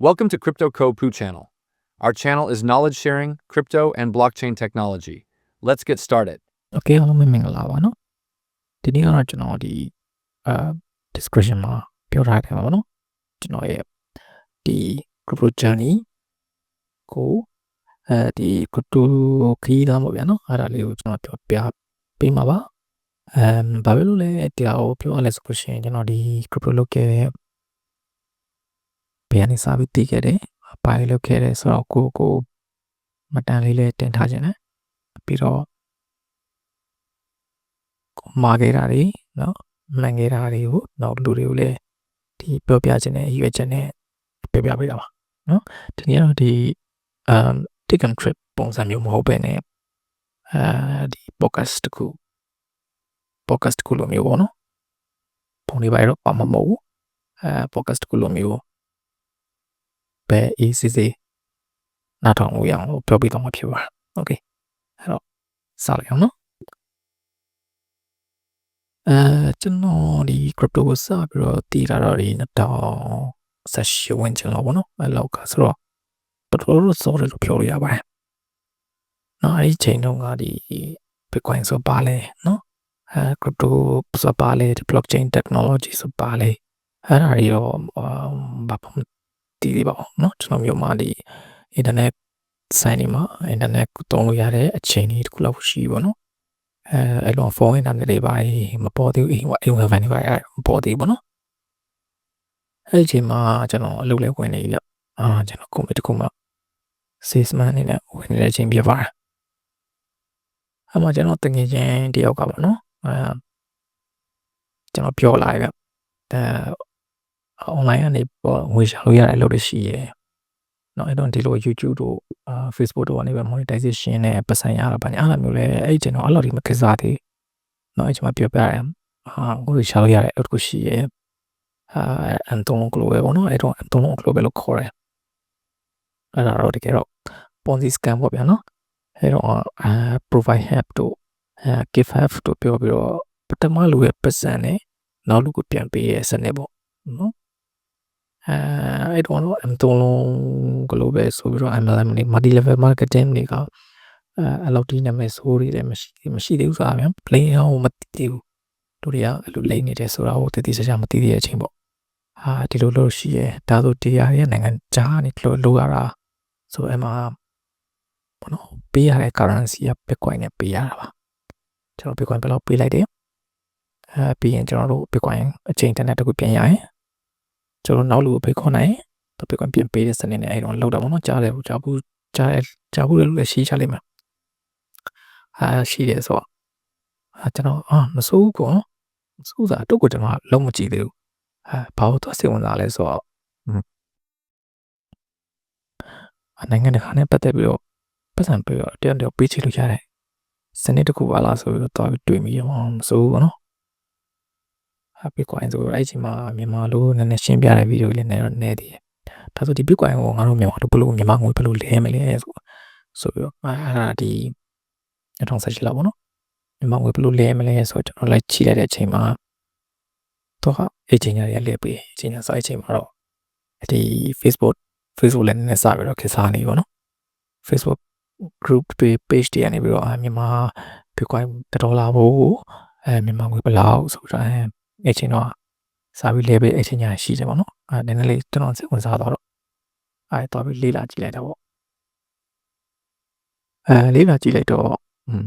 Welcome to Crypto Co Poo channel. Our channel is knowledge sharing, crypto, and blockchain technology. Let's get started. okay အားလုံးပဲမင်္ဂလာပါเนาะဒီနေ့ကတော့ကျွန်တော်ဒီအာ description မှာပြောထားတယ်ပါเนาะကျွန်တော်ရဲ့ဒီ crypto journey ကိုအဲဒီ crypto ခရီးသားပေါ့ဗျာเนาะအဲ့ဒါလေးကိုကျွန်တော်ပြောပြပေးမှာပါအမ်ဘာဖြစ်လို့လဲတရားကိုပြောရလဲဆိုလို့ရှိရင်ကျွန်တော်ဒီ crypto လုပ်ခဲ့တဲ့ ဘယ်ကနေစပြီးသိခဲ့တယ်ဘာတွေလုပ်ခဲ့တယ်ဆိုတော့ကိုကိုမတန်လေးလဲတင်ထားခြင်းနဲ့ပြီးတော့ကိုမာခဲ့တာတွေနော်မှန်ခဲ့တာတွေကိုတော့လူတွေကိုလည်းဒီပြောပြခြင်းနဲ့ရွေးချက်နဲ့ပြောပြပေးတာပါနော်ဒီနေ့တော့ဒီ um take and trip ပုံစံမျိုးမဟုတ်ပဲねအဲဒီ podcast တခု podcast တခုလိုမျိုးပေါ့နော်ပုံတွေပါတော့ပါမမဟုတ်ဘူးအဲ podcast တခုလိုမျိုး ဘယ် easy နားထောင်လို့ရအောင်လို့ပြောပြတော့မှာဖြစ်ပါတယ်โอเคအဲ့တော့စလိုက်အောင်နော် အဲကျွန်တော်ဒီ crypto ကိုစပြီးတော့တည်လာတော့ဒီ2018ဝင်ချင်တော့ဗောနော်အဲလောက်ကဆိုတော့တော်တော်လို့စောတယ်လို့ပြောလို့ရပါတယ်။နော်အဲဒီချိန်တုန်းကဒီ Bitcoin ဆိုပါလဲနော်အဲ crypto ဆိုပါလဲ blockchain technology ဆိုပါလဲအဲ့ဒါတွေတော့ဘာမှမ တည်သေးပါဘူးနော်ကျွန်တော်မျိုးမှာဒီ internet ဆိုင်နေမှာ internet ကိုသုံးလို့ရတဲ့အချိန်လေးတစ်ခုလောက်ရှိပါတော့အဲအဲ့လို phone internet တွေပါမပေါ်သေးဘူးအိမ်အိမ် wifi တွေပါအဲ့မပေါ်သေးဘူးเนาะအဲ့ဒီအချိန်မှာကျွန်တော်အလုပ်လဲဝင်နေပြီလက်အာကျွန်တော်ကွန်ပျူတာခုမှ salesman အနေနဲ့ဝင်နေတဲ့အချိန်ပြပါတယ်အဲ့မှာကျွန်တော်တငယ်ချင်းတယောက်ကပါเนาะအဲကျွန်တော်ပြောလာခဲ့အဲ online ကနေပေါ့ငွေရှာလို့ရတဲ့အလုပ်တွေရှိရယ်เนาะအဲ့တော့ဒီလို YouTube တို့အာ Facebook တို့ကနေပဲ monetization နဲ့ပတ်စံရတာဗာအဲ့လိုမျိုးလဲအဲ့ကျွန်တော်အဲ့လိုဒီမခစားသေးเนาะအဲ့ကျွန်မပြောပြရတယ်အာငွေရှာလို့ရတဲ့အလုပ်တစ်ခုရှိရယ်အာအန်တိုနိုကလိုပဲပေါ့နော်အဲ့တော့အန်တိုနိုကလိုပဲလို့ခေါ်တယ်အဲ့ဒါတော့တကယ်တော့ Ponzi scam ပေါ့ဗျာနော်အဲ့တော့အာ provide help တို့အာ give help တို့ပြောပြီးတော့ပထမလူရဲ့ပတ်စံနဲ့နောက်လူကိုပြန်ပေးရဲ့စနစ်ပေါ့နော် အဲအဲ့တော့တော့ M3 လုံးကလိုပဲဆိုပြီးတော့ MLM တွေ multi level marketing တွေကအဲအလောက်တိနာမည်ဆိုးတွေလည်းမရှိမရှိသေးဘူးဆိုတာဗျာ play အောင်မသိသေးဘူးတို့တွေကအဲ့လိုလိမ့်နေတယ်ဆိုတာကိုတည်တည်ချာချာမသိသေးတဲ့အချိန်ပေါ့ဟာဒီလိုလို့ရှိရဲဒါဆိုတရားရဲ့နိုင်ငံကြားနေလို့လိုရတာဆိုအမှဘောနော်ပေးရတဲ့ currency က Bitcoin နဲ့ပေးရတာပါကျွန်တော် Bitcoin ဘယ်လောက်ပေးလိုက်တယ်အဲပြီးရင်ကျွန်တော်တို့ Bitcoin အချိန်တန်းတစ်ခုပြန်ရရင် ကျွန်တော်နောက်လူကိုဖိတ်ခေါ်နိုင်တော့ Bitcoin ပြင်ပေးတဲ့စနစ်နဲ့အဲ့တော့လောက်တာပေါ့နော်ကြားတယ်ကြားဘူးကြားကြားဘူးလည်းရှိချလိမ့်မယ်အာရှိတယ်ဆိုတော့အာကျွန်တော်အာမစိုးဘူးကောမစိုးစားတော့ကိုကျွန်တော်လုံးမကြည့်သေးဘူးအာဘာလို့တော့စိတ်ဝင်စားလဲဆိုတော့အနိုင်ငံတကာနဲ့ပတ်သက်ပြီးတော့ပတ်စံပြီးတော့တယောက်တယောက်ပေးချလို့ရတယ်စနစ်တစ်ခုပါလားဆိုပြီးတော့တွေ့မိရမှာမစိုးဘူးကောနော် Bitcoin ဆိုတော့အဲ့ချိန်မှာမြန်မာလိုနည်းနည်းရှင်းပြတဲ့ဗီဒီယိုလေးနဲ့တော့နည်းသေးတယ်။ဒါဆိုဒီ Bitcoin ကိုငါတို့မြန်မာတို့ဘလို့မြန်မာငွေဘလို့လဲမလဲဆိုဆိုပြီးတော့အဲ့ဒါဒီ2018လောက်ပေါ့နော်။မြန်မာငွေဘလို့လဲမလဲဆိုတော့ကျွန်တော်လိုက်ချိလိုက်တဲ့အချိန်မှာတော့အဲ့ချိန်ညာတွေကလဲပေးအချိန်ညာဆိုအဲ့ချိန်မှာတော့ဒီ Facebook Facebook လည်းနည်းနည်းစပြီးတော့ခေတ်စားနေပေါ့နော်။ Facebook group တွေ page တွေကနေပြီးတော့မြန်မာ Bitcoin 1ဒေါ်လာဘို့အဲမြန်မာငွေဘယ်လောက်ဆိုတော့ အဲ့ချိန်တော့စာပြီးလဲပေးအဲ့ချိန်ညာရှိတယ်ပေါ့နော်အဲနည်းနည်းလေးကျွန်တော်စိတ်ဝင်စားတော့အဲတော့ပြီးလေးလာကြည့်လိုက်တာပေါ့အဲလေးလာကြည့်လိုက်တော့อืม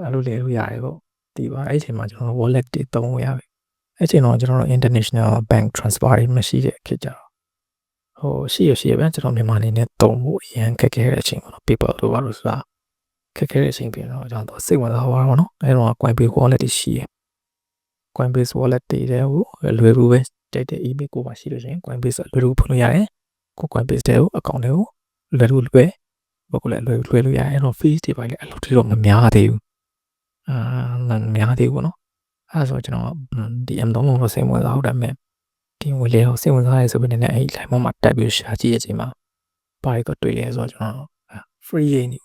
အဲ့လိုလဲလို့ရတယ်ပေါ့ဒီပါအဲ့ချိန်မှာကျွန်တော် wallet တွေသုံးရပြီအဲ့ချိန်တော့ကျွန်တော်တို့ international bank transfer တွေမရှိတဲ့ခေတ်ကြတော့ဟိုရှိရရှိရဗျကျွန်တော်မြန်မာအနေနဲ့သုံးဖို့အရန်ခက်ခဲတဲ့အချိန်ပေါ့နော် paper တို့ပါလို့ဆိုတာခက်ခဲတဲ့အချိန်ပြင်တော့ကျွန်တော်စိတ်ဝင်စားသွားပါတော့အဲ့တော့ Coinbase wallet တွေရှိရ Coinbase wallet တည်တယ်ဟိုလွယ်ကူပဲတိုက်တဲ့ email ကိုပါရှိလို့ရှိရင် Coinbase လွယ်ကူဖွင့်လို့ရတယ်ကို Coinbase တဲ့ကို account တွေကိုလွယ်ကူလွယ်ဘကုလည်းလွယ်လွယ်လို့ရတယ်အဲ့တော့ fees တွေပါလေအဲ့လိုတော့မများသေးဘူးအာမများသေးဘူးပေါ့နော်အဲ့ဆိုကျွန်တော်ဒီ M3 လုံးတော့စိတ်ဝင်စားဟုတ်တယ်မဲ့ဒီဝင်လေတော့စိတ်ဝင်စားရဲဆိုပြီးနေအဲ့ line မှာတက်ပြီးရှာကြည့်တဲ့အချိန်မှာပါရီတော့တွေ့ရဲဆိုတော့ကျွန်တော် free ရနေ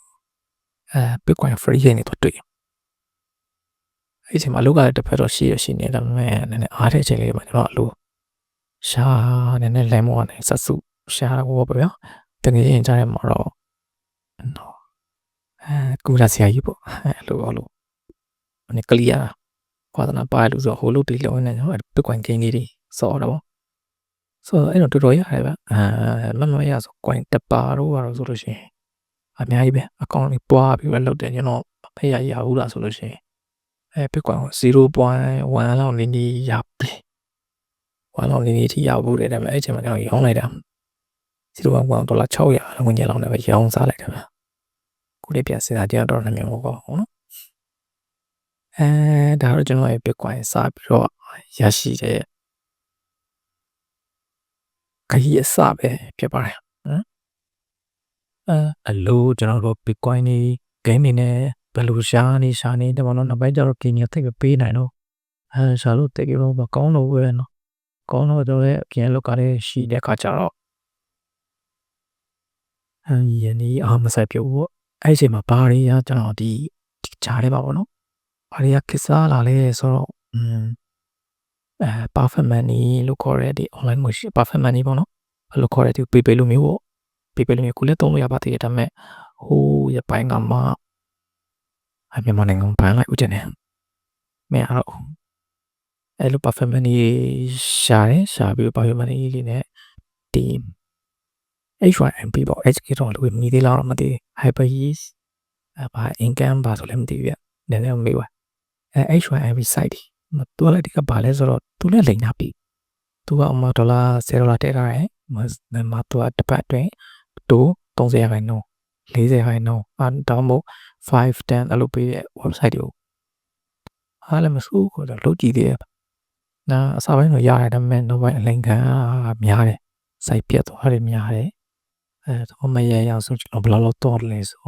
အဲ Bitcoin free ရနေတော့တွေ့ အဲ့ဒီအချိန်မှာအလုပ်ကလည်းတစ်ဖက်တော့ရှိရရှိနေဒါပေမဲ့နည်းနည်းအားတဲ့အချိန်လေးမှာကျွန်တော်အလုပ်ရှာနည်းနည်းလမ်းမောကနေဆက်စုရှာဟောပေါ့ဗျာတကယ်ရင်ကြားရမှာတော့နော်အဲကူရာဆရာကြီးပေါ့အဲလိုဟောလို့အနေကလီယာဝါသနာပါလို့ဆိုဟိုလိုတီလုံးနေနော်ပစ်ကွန်ကင်းလေးတွေစောတော့ပေါ့ဆိုတော့အဲ့တော့တော်တော်ရတယ်ဗျအဲမမရဆိုကွန်တပါတော့ပါတော့ဆိုလို့ရှိရင်အများကြီးပဲအကောင့်လေးပွားပြီးပဲလောက်တယ်ကျွန်တော်ဖရရဘူးလားဆိုလို့ရှိရင် အဲပစ်ကွန်ကို0.1လောက်နေနေရပြီ1လောက်နေနေထိရဘူးတဲ့ဒါပေမဲ့အဲ့ချိန်မှာကျွန်တော်ရောင်းလိုက်တာ0.1ဒေါ်လာ600ဝန်းကျင်လောက်နဲ့ပဲရောင်းစားလိုက်တယ်ဗျခုလေးပြန်စဉ်းစားကြည့်တော့နှမျိုးပေါ့ဟုတ်နော်အဲဒါတော့ကျွန်တော်ရဲ့ Bitcoin စပြီးတော့ရရှိတဲ့ခရီးအစပဲဖြစ်ပါတယ်နော်အဲအလိုကျွန်တော်တို့ Bitcoin နေ game နေနဲ့ ဘယ်လိုရှာနေရှာနေတယ်ပေါ့နော်နောက်ပိုင်းကျတော့ game ထိပ်ပဲပေးနိုင်တော့အဲရှာလို့တိတ်ကတော့မကောင်းတော့ဘူးပဲနော်ကောင်းတော့တော့လည်းအပြင်လောက်ကလည်းရှိတဲ့ခါကျတော့အဲယနေ့အားမဆက်ပြုတ်ပေါ့အဲ့ဒီအချိန်မှာဘာတွေရကျွန်တော်ဒီဒီကြားထဲပါပေါ့နော်ဘာတွေကခစ်စားလာလဲဆိုတော့อืมအဲ perfect money လို့ခေါ်တဲ့ဒီ online ငွေရှိ perfect money ပေါ့နော်အဲ့လိုခေါ်တဲ့ဒီ PayPay လိုမျိုးပေါ့ PayPay လိုမျိုးကိုလည်းသုံးလို့ရပါသေးတယ်ဒါပေမဲ့ဟိုးရပိုင်းကမှ အမြန်မာနိုင်ငံဘန်လိုက်ဦးတယ်မဲအဲ့တော့အဲ့လို perfect money ရှာတယ်ရှာပြီး perfect money လေးနဲ့ဒီ H1MP ပေါ့ HK တော့လို့မီသေးလားတော့မသိ hyper ease အဲဘာ income ဘာဆိုလည်းမသိဘူးဗျနည်းနည်းမေးပါအဲ H1MP site ဒီမတူလိုက်ဒီကဘာလဲဆိုတော့သူလည်းလိန်နာပြီသူကအမဒေါ်လာ0ဒေါ်လာထည့်ထားတယ်မမသူကတစ်ပတ်အတွင်းတူ30ရာခိုင်နှုန်း 40ရာခိုင်နှုန်းအတောင်းမို့5 10အဲ့လိုပေးတဲ့ website တွေကိုအားလည်းမစိုးကိုတော့လုပ်ကြည့်သေးတယ်နာအစားပိုင်းတော့ရတယ်ဒါပေမဲ့နောက်ပိုင်းအလိန်ခံများတယ် site ပြတ်သွားတယ်များတယ်အဲတော့မရရအောင်ဆိုကျွန်တော်ဘယ်လောက်လောက်တော့လဲဆို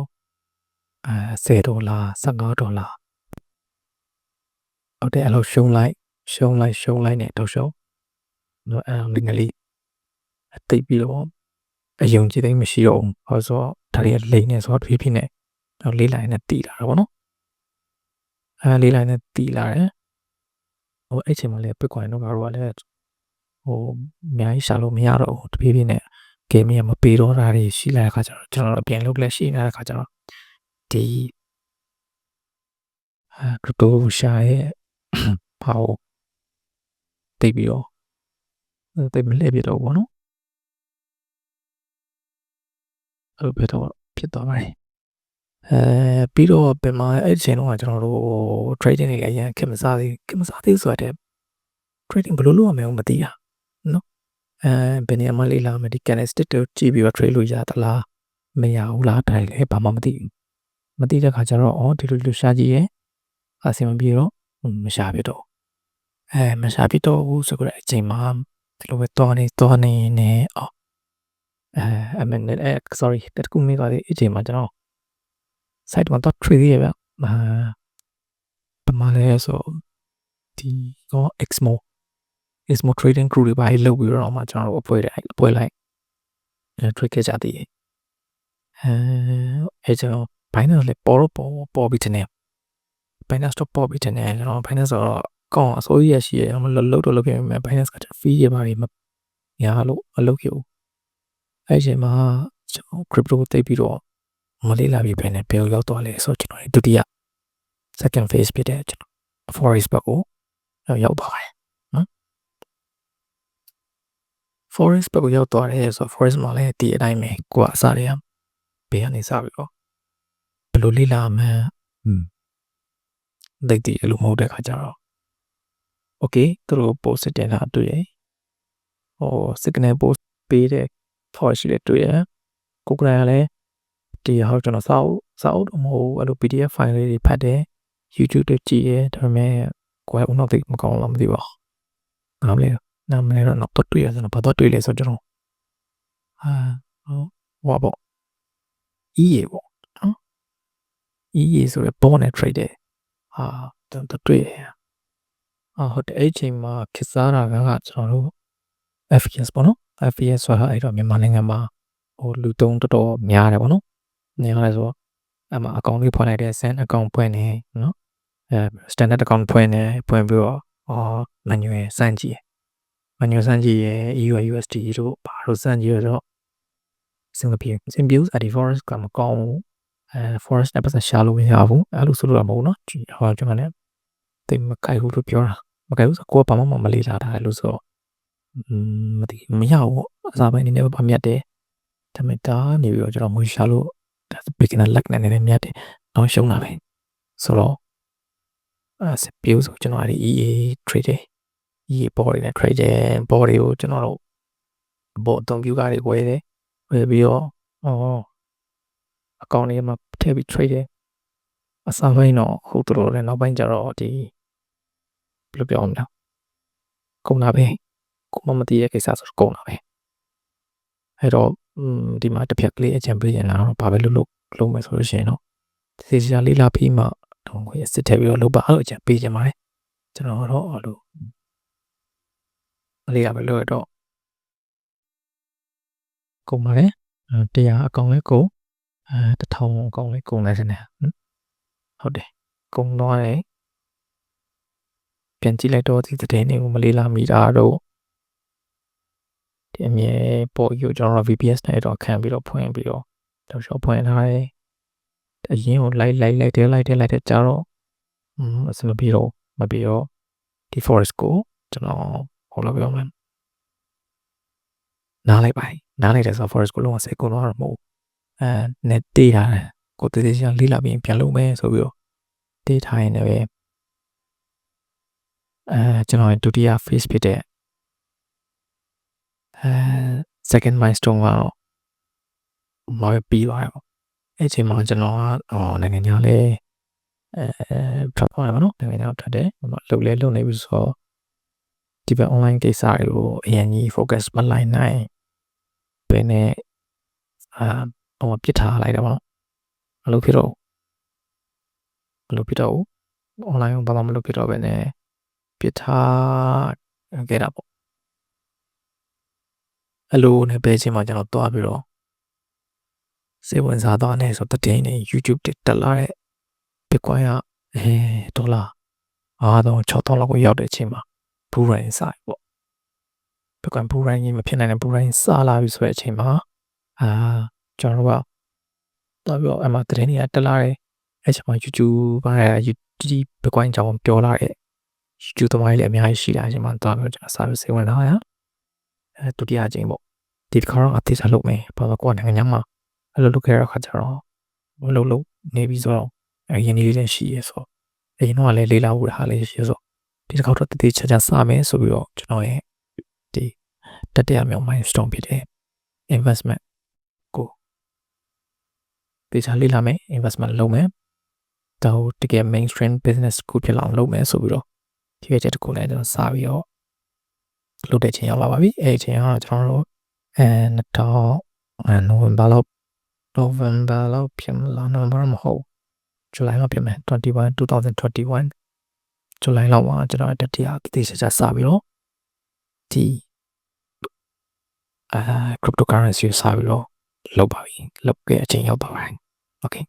အဲ10ဒေါ်လာ15ဒေါ်လာဟုတ်တယ်အဲ့လိုရှုံးလိုက်ရှုံးလိုက်ရှုံးလိုက်နဲ့တော့ရှုံးတော့အဲ့လိုငလေးအသိပြီးတော့ အယုံကြည်သိမ်းမရှိတော့ဘူးဟောဆိုတော့ဒါတွေကလိမ့်နေဆိုတော့ဖြည်းဖြည်းနဲ့တော့လေးလိုက်နဲ့တီးလာတာပေါ့နော်အဲလေးလိုက်နဲ့တီးလာတယ်ဟိုအဲ့ချိန်မှာလည်း Bitcoin တော့ဘာလို့ကလည်းဟိုအများကြီးရှာလို့မရတော့ဘူးတဖြည်းဖြည်းနဲ့ game ရမပေးတော့တာတွေရှိလာတဲ့ခါကျတော့ကျွန်တော်တို့ပြန်လုပ်လက်ရှိနေတဲ့ခါကျတော့ဒီအဲ crypto ရှာရဲ့ဘာကိုတိတ်ပြီးတော့တိတ်မလှည့်ပြတော့ဘောနော် အဲ့လိုပြတော့ဖြစ်သွားပါတယ်အဲပြီးတော့ပြန်มาအဲ့ဒီချိန်တော့ကျွန်တော်တို့ trading တွေအရင်ခင်မစားသေးခင်မစားသေးဆိုတဲ့ trading ဘယ်လိုလုပ်ရမလဲမသိတာနော်အဲဘယ်နေရာမှာလေးလာမယ်ဒီ candlestick တို့ကြည့်ပြီးတော့ trade လို့ရသလားမရဘူးလားတိုင်လေဘာမှမသိဘူးမသိတဲ့ခါကျတော့အော်ဒီလိုလိုရှာကြည့်ရဲ့အဆင်မပြေတော့မရှာပြတော့အဲမရှာပြတော့ဘူးဆိုတော့အချိန်မှာဒီလိုပဲတော်နေတော်နေနေအော် အဲအမနဲ့အဲ sorry တကူမိသွားတဲ့အချိန်မှာကျွန်တော် site မှာတော့ trade ရပါအာပမာလဲဆိုဒီတော့ exmo exmo trading crew တွေပါလောက်ပြီးတော့မှကျွန်တော်တို့အပွဲတွေအပွဲလိုက်အဲ trade ခဲ့ကြသေးတယ်အဲအဲကျွန်တော် Binance လည်းပေါ်တော့ပေါ်ပေါ်ပြီးတဲ့ Binance တော့ပေါ်ပြီးတဲ့ကျွန်တော် Binance တော့ကောင်းအစိုးရရှိရမလို့လို့တော့လုပ်ခဲ့မယ် Binance က fee ရပါပြီမညာလို့မလုပ်ခဲ့ဘူး အဲ့ချိန်မှာကျွန်တော် crypto သိပြီးတော့မလေးလာပြီးပဲနဲ့ဘယ်လိုရောက်သွားလဲဆိုတော့ကျွန်တော်ဒုတိယ second phase ဖြစ်တဲ့ကျွန်တော် forest ဘက်ကိုရောက်သွားတယ်နော် forest ဘက်ကိုရောက်သွားတယ်ဆိုတော့ forest မှာလည်းဒီအတိုင်းပဲကိုကအစားတွေကဘေးကနေစပြီးတော့ဘယ်လိုလေးလာမှန်းอืมဒိတ်တီအဲ့လိုမဟုတ်တဲ့ခါကျတော့ okay သူတို့ post တင်တာတွေ့ရဟို signal post ပေးတဲ့ forest တွေတွေ့ရကိုကရလည်းဒီဟောကျွန်တော်စာအုပ်စာအုပ်တော့မဟုတ်အဲ့လို PDF file လေးတွေဖတ်တယ် YouTube တွေကြည့်ရဲဒါပေမဲ့ကိုယ်ကဦးနောက်သိမကောင်းလားမသိပါဘူးနားမလဲနားမလဲတော့တော့တွေ့ရစမ်းဘာတော့တွေ့လဲဆိုကျွန်တော်ဟာဟောဟောပေါ့ EA ပေါ့နော် EA ဆိုရယ် bond and trade တယ်ဟာတော့တွေ့ရအာဟုတ်တယ်အဲ့ချိန်မှာခစ်စားတာကကျွန်တော်တို့ FPS ပေါ့နော် FPS ဆိုတာအဲ့တော့မြန်မာနိုင်ငံမှာဟိုလူသုံးတော်တော်များတယ်ပေါ့နော်။များလဲဆိုတော့အမှအကောင့်လေးဖွင့်လိုက်တဲ့ send account ဖွင့်နေနော်။အဲ standard account ဖွင့်နေဖွင့်ပြီးတော့အော် manual စမ်းကြည့်မန်ညိုစမ်းကြီးရဲ့ EU USD တို့ဘာလို့စမ်းကြီးရတော့စင်ကပြေစင်ပြူအဒီ forest ကမကောင်းဘူးအဲ forest နဲ့ပတ်သက်ရှာလို့မရဘူးအဲ့လိုဆိုလို့တော့မဟုတ်နော်ဒီဟောကျွန်တော်လည်းတိတ်မကြိုက်ဘူးလို့ပြောတာမကြိုက်ဘူးဆိုကိုကဘာမှမလေးလာတာလို့ဆိုတော့อืม မသိမရဘူးအစားပိုင်းနေနဲ့ဗမြတ်တယ်ဒါပေမဲ့ဒါနေပြီးတော့ကျွန်တော်ငွေရှာလို့ beginner luck နဲ့နည်းနည်းမြတ်တယ်တော့ရှုံးတာပဲဆိုတော့အဲစပြူဆိုကျွန်တော်အဲ့ဒီ EA trade EA board တွေနဲ့ trade board တွေကိုကျွန်တော်တို့ board အသုံးပြုကားတွေဝယ်တယ်ဝယ်ပြီးတော့ဩအကောင့်တွေမှာထည့်ပြီး trade တယ်အစားပိုင်းတော့ဟုတ်တော်တယ်နောက်ပိုင်းကျတော့ဒီဘယ်လိုပြောမလဲကုန်တာပဲ ကိုမမသိတဲ့ကိစ္စဆိုတော့ကုန်တာပဲအဲ့တော့ဒီမှာတစ်ဖြက်ကလေးအကြံပေးရင်တော့ဘာပဲလုပ်လို့လုပ်မယ်ဆိုလို့ရှိရင်တော့သေချာလေးလာပြီးမှတော့ခွေစစ်ထည့်ပြီးတော့လုပ်ပါအဲ့လိုအကြံပေးခြင်းပါတယ်ကျွန်တော်တော့အဲ့လိုလေးရပဲလို့တော့ကုန်ပါတယ်တရားအကောင်လေးကိုအဲတထောင်အကောင်လေးကုန်လဲတယ်နော်ဟုတ်တယ်ကုန်တော့တယ်ပြန်ကြည့်လိုက်တော့ဒီတဲ့နေကိုမလေးလာမိတာတော့ ဒီအမြဲပေါ်ယူကျွန်တော် VPS နဲ့တော့ခံပြီးတော့ဖွင့်ပြီးတော့တော့ရှော့ဖွင့်ထားတယ်အရင်ကိုလိုက်လိုက်လိုက်တဲလိုက်တဲလိုက်တဲ့ကြတော့อืมအစမပြေတော့မပြေတော့ဒီ forest ကိုကျွန်တော်ဟောလို့ပြောမယ်နားလိုက်ပါနားလိုက်တယ်ဆိုတော့ forest ကိုလုံးဝစိတ်ကုန်တော့မဟုတ်အဲ net တေးထားတယ်ကိုတေးသေးချာလေးလာပြီးပြန်လုပ်မယ်ဆိုပြီးတော့တေးထားရင်လည်းအဲကျွန်တော်ဒုတိယ phase ဖြစ်တဲ့ အဲ second milestone ကတော့မပြီးသွားရောအဲ့ချိန်မှာကျွန်တော်ကဟောနိုင်ငံခြားလဲအဲထွက်သွားရပါတော့နိုင်ငံခြားထွက်တယ်ဟိုလှုပ်လဲလှုပ်နေပြီဆိုတော့ဒီဘက် online ကိစ္စတွေကိုအရင်ကြီး focus မလိုက်နိုင်ဘယ်နဲ့အာဟိုပြစ်ထားလိုက်တယ်ပေါ့မလုပ်ဖြစ်တော့မလုပ်ဖြစ်တော့ online ဘာမှမလုပ်ဖြစ်တော့ပဲနဲ့ပြစ်ထားခဲ့တာပေါ့ အဲ့လိုနဲ့ပဲချင်းမှာကျွန်တော်တွားပြီးတော့စေဝင်စားသွားနေဆိုတတိယနေ YouTube တက်လာတဲ့ Bitcoin ကအဲဒေါ်လာအားတော့6000လောက်ကိုရောက်တဲ့အချိန်မှာဘူရိုင်းစားပေါ့ Bitcoin ဘူရိုင်းကြီးမဖြစ်နိုင်တဲ့ဘူရိုင်းစားလာပြီဆိုတဲ့အချိန်မှာအာကျွန်တော်တို့ကတော့ပြီးတော့အမှတရင်တွေကတက်လာတယ်အဲ့ချိန်မှာ YouTube ဘာလဲ YouTube Bitcoin ကြောင်းပြောလာတဲ့ YouTube သမားတွေလည်းအများကြီးရှိလာချိန်မှာတော့ပြီးတော့ကျွန်တော်စာပြီးစေဝင်လာရအဲ ဒုတိယအချိန်ပေါ့ဒီတစ်ခါတော့အသေးစားလုပ်မယ်ဘာလို့ကိုယ်နိုင်ငံညာမှာအဲ့လိုလုပ်ခဲ့ရတဲ့ခါကျတော့မလုပ်လို့နေပြီးဆိုတော့အရင်လေးလည်းရှိရဲဆိုအရင်တော့လည်းလေးလာဖို့ဟာလည်းရှိရဲဆိုဒီတစ်ခါတော့တတိချာချာစမယ်ဆိုပြီးတော့ကျွန်တော်ရဲ့ဒီတတိယမြောက် milestone ဖြစ်တဲ့ investment ကိုတေချာလေးလာမယ် investment လုပ်မယ်တော့တကယ် mainstream business ကိုဖြစ်လာအောင်လုပ်မယ်ဆိုပြီးတော့ဒီရဲ့ချက်တစ်ခုလည်းကျွန်တော်စပြီးတော့ လုပ်တဲ့ချိန်ရောက်လာပါပြီအဲ့ဒီချိန်ကကျွန်တော်တို့အဲ2000အဲနိုဝင်ဘာလောက် November လောက်ဖြစ်မလား November မဟုတ် July လောက်ဖြစ်မယ်21 2021 July လောက်မှာကျွန်တော်တတိယတိကျကျစပြီးတော့ဒီအာ cryptocurrency ကိုစပြီးတော့လုပ်ပါပြီလုပ်ခဲ့အချိန်ရောက်ပါပြီ Okay